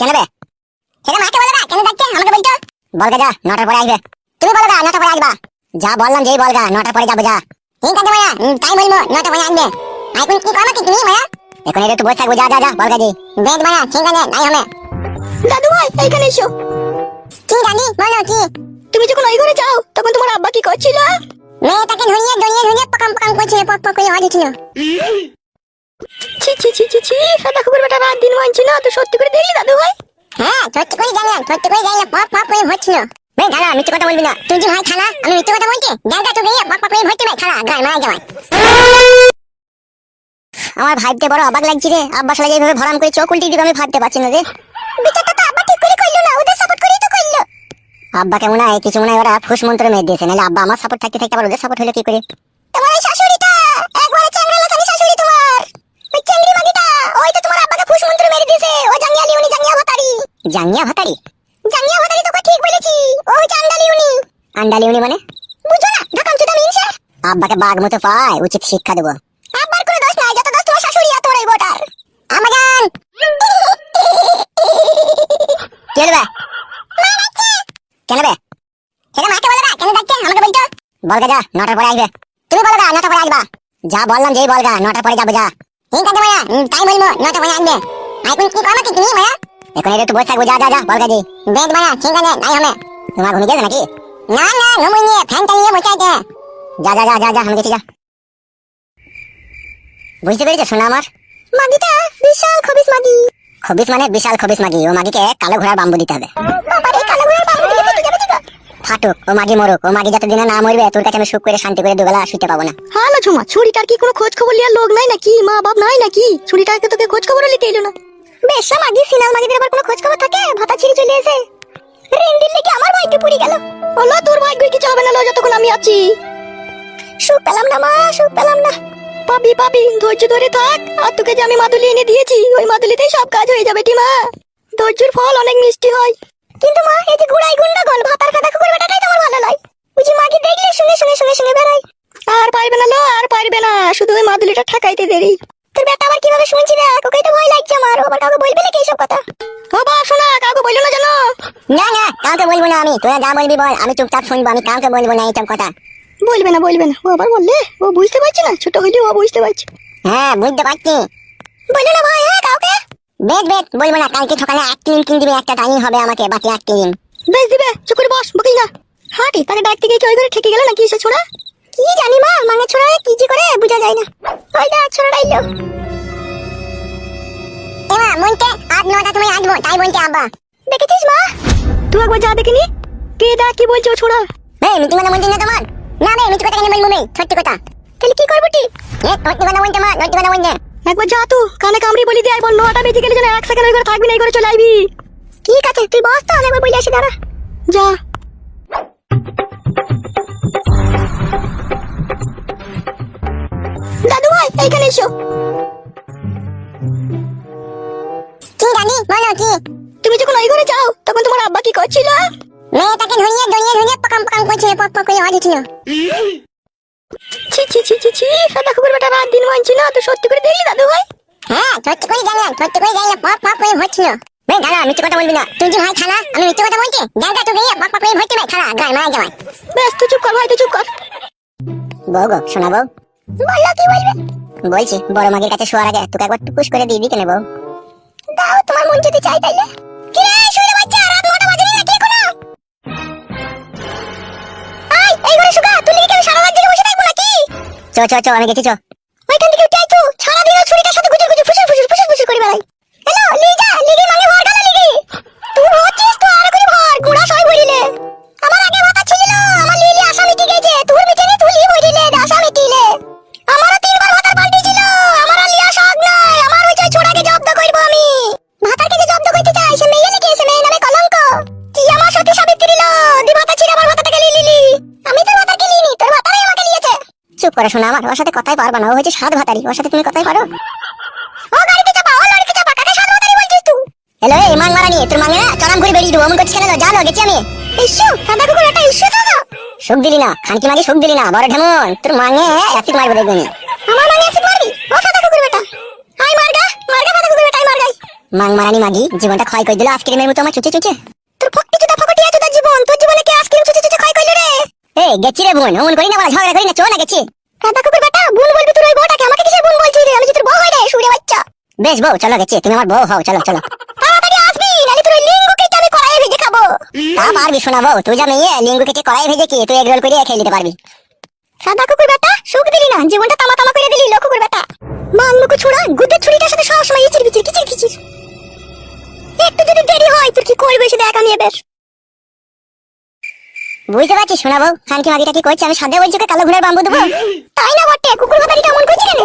কেন বে? সেটা মাকে বলে দা কেন ডাকছে আমাকে বলতো বলগা যা নটার পরে আসবে। তুমি বলো গা নটার পরে আসবা। যা বললাম যেই বলগা নটার পরে যাব যা। ঠিক আছে মায়া তাই বলব নটার পরে আসবে। এখন কি করব কি তুমি মায়া। এখন একটু বসে থাকব যা যা যা বলগা জি বেদ মায়া ঠিক আছে নাই হবে। দাদু ভাই এইখানে এসো। কি জানি বলো কি? তুমি যখন ওই ঘরে যাও তখন তোমার আব্বা কি করছিল? মেয়েটাকে ধরিয়ে ধরিয়ে ধরিয়ে পকাম পকাম করছিল পক পক করে আওয়াজ উঠছিল। ছি ছি ছি ছি ছি সাদা কুকুর বেটা রাত দিন মানছি না তো সত্যি করে দেখলি দাদু ভাই? হ্যাঁ সত্যি করে জানলাম সত্যি করে জানলাম পক পক করে হচ্ছিল। বে দাদা মিথ্যে কথা বলবি না। তুই যে ভাই খালা আমি মিথ্যে কথা বলছি? করে ভাই খালা গায়ে মারা যাওয়ায় আমার ভাবতে বড় অবাক লাগছে রে। আব্বা শালা যেভাবে ভরাম করে চোখ উল্টি দিবে আমি ভাবতে পারছি না রে। বিচারটা তো আব্বা ঠিক করে করল না ওদের সাপোর্ট করেই তো করল। আব্বা কেমন হয় কিছু মনে হয় ওরা ফুস মন্ত্র মেয়ে দিয়েছে নাহলে আব্বা আমার সাপোর্ট থাকতে থাকতে আবার ওদের সাপোর্ট হলো কি করে? তোমার এই জাঙ্গিয়া ভাতারি। জাঙ্গিয়া ভাতারি তোকে ঠিক বলেছি। ও চান্ডা লিউনি আন্ডা লিউনি মানে? বুঝো না ঢাকাম চুদা মিনছে আব্বাকে বাঘ মতো পায় উচিত শিক্ষা দেবো। আব্বার কোনো দোষ নাই যত দোষ তোমার শাশুড়ি আর তোর এই বোটার আমাজান কি হলো বে? কেন বে সেটা মাকে বলে দা কেন ডাকছে আমাকে বলতো। বলগা যা নটার পরে আসবে। তুমি বলো গা নটার পরে আসবা। যা বললাম যেই বলগা নটার পরে যাব যা। ঠিক আছে উম, তাই বলব নটার পরে আসবে। এখন কি করব কি তুমি মায়া? এখন একটু বসে থাকব যা যা যা বলগা জি বেদ মায়া ঠিক আছে নাই হবে তোমার ঘুমিয়ে গেছে নাকি না না ঘুমিয়ে নিয়ে ফ্যানটা নিয়ে বসে আছে যা যা যা যা যা আমি গেছি যা বুঝতে পেরেছ শোনা আমার মাগিটা বিশাল খবিস মাগি খবিস মানে বিশাল খবিস মাগি ও মাগিকে কালো ঘোড়ার বাম্বু দিতে হবে। ফাটুক ও মাগি মরুক ও মাগি যতদিনে না মরবে তোর কাছে আমি সুখ করে শান্তি করে দুবেলা শুতে পাবো না হ্যালো ঝুমা ছুরিটার কি কোনো খোঁজ খবর লিয়ার লোক নাই নাকি মা বাপ নাই নাকি ছুরিটাকে তোকে খোঁজ খবর লিতে এলো না বেশ মাগি সিনাল মাগিদের আবার কোনো খোঁজ খবর থাকে? ভাতা ছিঁড়ে চলে এসে। রেন্ডির লেগে আমার ভাইকে পুরি গেল। ওলা তোর ভাগ্য কিছু হবে না, লো, যতক্ষণ আমি আছি। সুখ পেলাম না, মা, সুখ পেলাম না। পাবি পাবি ধৈর্য ধরে থাক। আর তোকে যে আমি মাদুলি এনে দিয়েছি, ওই মাদুলিতেই সব কাজ হয়ে যাবে টিমা ধৈর্যের ফল অনেক মিষ্টি হয়। কিন্তু, মা, এই যে গুড়াই গুন্ডাগল ভাতার খাতা কুকুর বেটাটাই তোমার ভালো নয়। বুঝি মাকে দেখলে শুনে শুনে শুনে শুনে বেড়াই আর পারবে না, লো, আর পারবে না। শুধু ওই মাদুলিটা ঠাকাইতে দেরি। তোর বেটা আবার কীভাবে শুনছি না ওকেই তো ভয় লাগছে আমার। ও আবার কাউকে বলবে নাকি এইসব কথা? বাবা শোনা কাউকে বলল না জানো না না কাউকে বলব না আমি। তোরা যা বলবি বল আমি চুপচাপ শুনব আমি কাউকে বলব না এইসব কথা। বলবে না বলবে না। ও আবার বললে? ও বুঝতে পারছে না? ছোট হইলেও ও বুঝতে পারছে। হ্যাঁ বুঝতে পারছি। বলল না ভাই হ্যাঁ কাউকে? বেদ বেদ বলব না কালকে সকালে এক কিন দিবে একটা টাইম হবে আমাকে বাকি এক বেশ দিবে চুপ করে বস বকিস না। হাঁটি তাকে ডাকতে গিয়ে কি ওই ঘরে ঠেকে গেল নাকি সে ছোড়া কি জানি মা মানে ছোড়া কি যে করে বোঝা যায় না। ওই ছোড়া আইলো এমা মনতে আজ নটা তুমি আসব তাই বলতে আব্বা দেখেছিস মা? তুই একবার যা দেখিনি কে ডাক কি বলছে ছোড়া? এই মিটিং কথা বলছিস না তোমার না রে মিটি কথা কেন বলব মেয়ে সত্যি কথা। তাহলে কি করব টি? এ সত্যি কথা বলতে মা সত্যি কথা বলতে একবার যা তু কানে কামড়ি বলি দিয়ে একবার নটা বেজে গেলে যেন এক সেকেন্ড ওই ঘরে থাকবি না এই ঘরে চলে আইবি ঠিক আছে তুই বস তো একবার বলে আসি দাঁড়া। যা। দাদু এইখানে এসো। কি জানি বলো কি? তুমি যখন ওই ঘরে যাও তখন তোমার আব্বা কি করছিল? মেয়েটাকে ধরিয়ে ধরিয়ে ধরিয়ে পকাম পকাম করছিল পক পক করে আওয়াজ উঠছিল ছি ছি ছি ছি ছি সাদা কুকুর বেটা রাত দিন মানছি না তো সত্যি করে দেখলি দাদু ভাই? হ্যাঁ সত্যি করে জানলাম সত্যি করে জানলাম পক পক করে হচ্ছিল। বে দাদা মিথ্যে কথা বলবি না। তুই যে ভাই খালা আমি মিথ্যে কথা বলছি? জায়গা তো গিয়ে পক পক করে ভর্তি ভাই খালা গায়ে মারা যাওয়ায় বেশ তুই চুপ কর ভাই তুই চুপ কর। বউ গো শোনা বউ। বলল কি বলবে? বলছি বড় মাগির কাছে শোয়ার আগে তোকে একবার টুকুস করে দিয়ে কেন বউ দাও, তোমার মন যদি চাই তাইলে। কি রে বাচ্চা, রাত বাজে না কি কোনো আই এই ঘরে তুই আমি সারা রাত জেগে বসে থাকব নাকি? চ চ চ, আমি গেছি, চ। ওইখান থেকে উঠে আই তো সারা দিন ছুরিটার সাথে গুজুর গুজুর, ফুসুর ফুসুর ফুসুর ফুসুর করে বেড়াই। হ্যালো, লিজা লিগি চুপ করে শোনা আমার। ওর সাথে কথাই পারবা না। ও হচ্ছে সাত ভাতারি ওর সাথে তুমি কথাই পারো ও গাড়িতে চাপা ও লরিতে চাপা। কাকে সাত ভাতারি বলছিস তুই? হ্যালো এই মাং মারানি তোর মাঙে না চরাম ঘুরে বেরিয়ে দেবো। অমন করছিস কেন জানো গেছি আমি ইস্যু সাদা কুকুর একটা ইস্যু তো সুখ দিলি না। খানকি মাগি সুখ দিলি না। বড় ঢেমন। তোর মাঙে অ্যাসিড মারবে দেখবি আমার মাঙে অ্যাসিড মারবি? ও সাদা কুকুর বেটা। আই মারগা মারগা সাদা কুকুর বেটা আই মারগাই মাং মারানি মাগি জীবনটা ক্ষয় করে দিল। আইসক্রিমের মতো আমার চুচে চুচে। তোর ফকটি চুদা ফকটি আছে তোর জীবন তোর জীবনে কে আইসক্রিম চুচে চুচে ক্ষয় করলি রে এ গেছি রে বোন অমন করি না বলা ঝগড়া করি না চো না গেছি। কাদা কুকুর বেটা বোন বলবি তোর ওই বউটাকে? আমাকে কিসের বোন বলছিস রে? আমি যে তোর বউ হয় রে সুরে বাচ্চা। বেশ বউ চলো গেছি তুমি আমার বউ হও চলো চলো। তাড়াতাড়ি আসবি নালে তোর ওই লিঙ্গ কেটে আমি কড়াইয়ে ভেজে খাব। তা পারবি শোনা বউ তুই যা মেয়ে লিঙ্গ কেটে কড়াইয়ে ভেজে কি তুই এগরোল করে খেয়ে নিতে পারবি। সাদা কুকুর বেটা সুখ দিলি না জীবনটা তামা তামা করে দিলি লো কুকুর বেটা। মুকু ছুড়া গুদের ছুরিটার সাথে সব সময় ইচির বিচির কিচির কিচির। একটু যদি দেরি হয় তোর কি করবে সে দেখ আমি এবার। বুঝতে পারছিস শোনাবো খানকি মাগিটা কি করছে? আমি সাদা বলছি কালো ঘুরে বাম্বু দেবো? তাই না বটে? কুকুর মাতারিটা মন করছি কেন?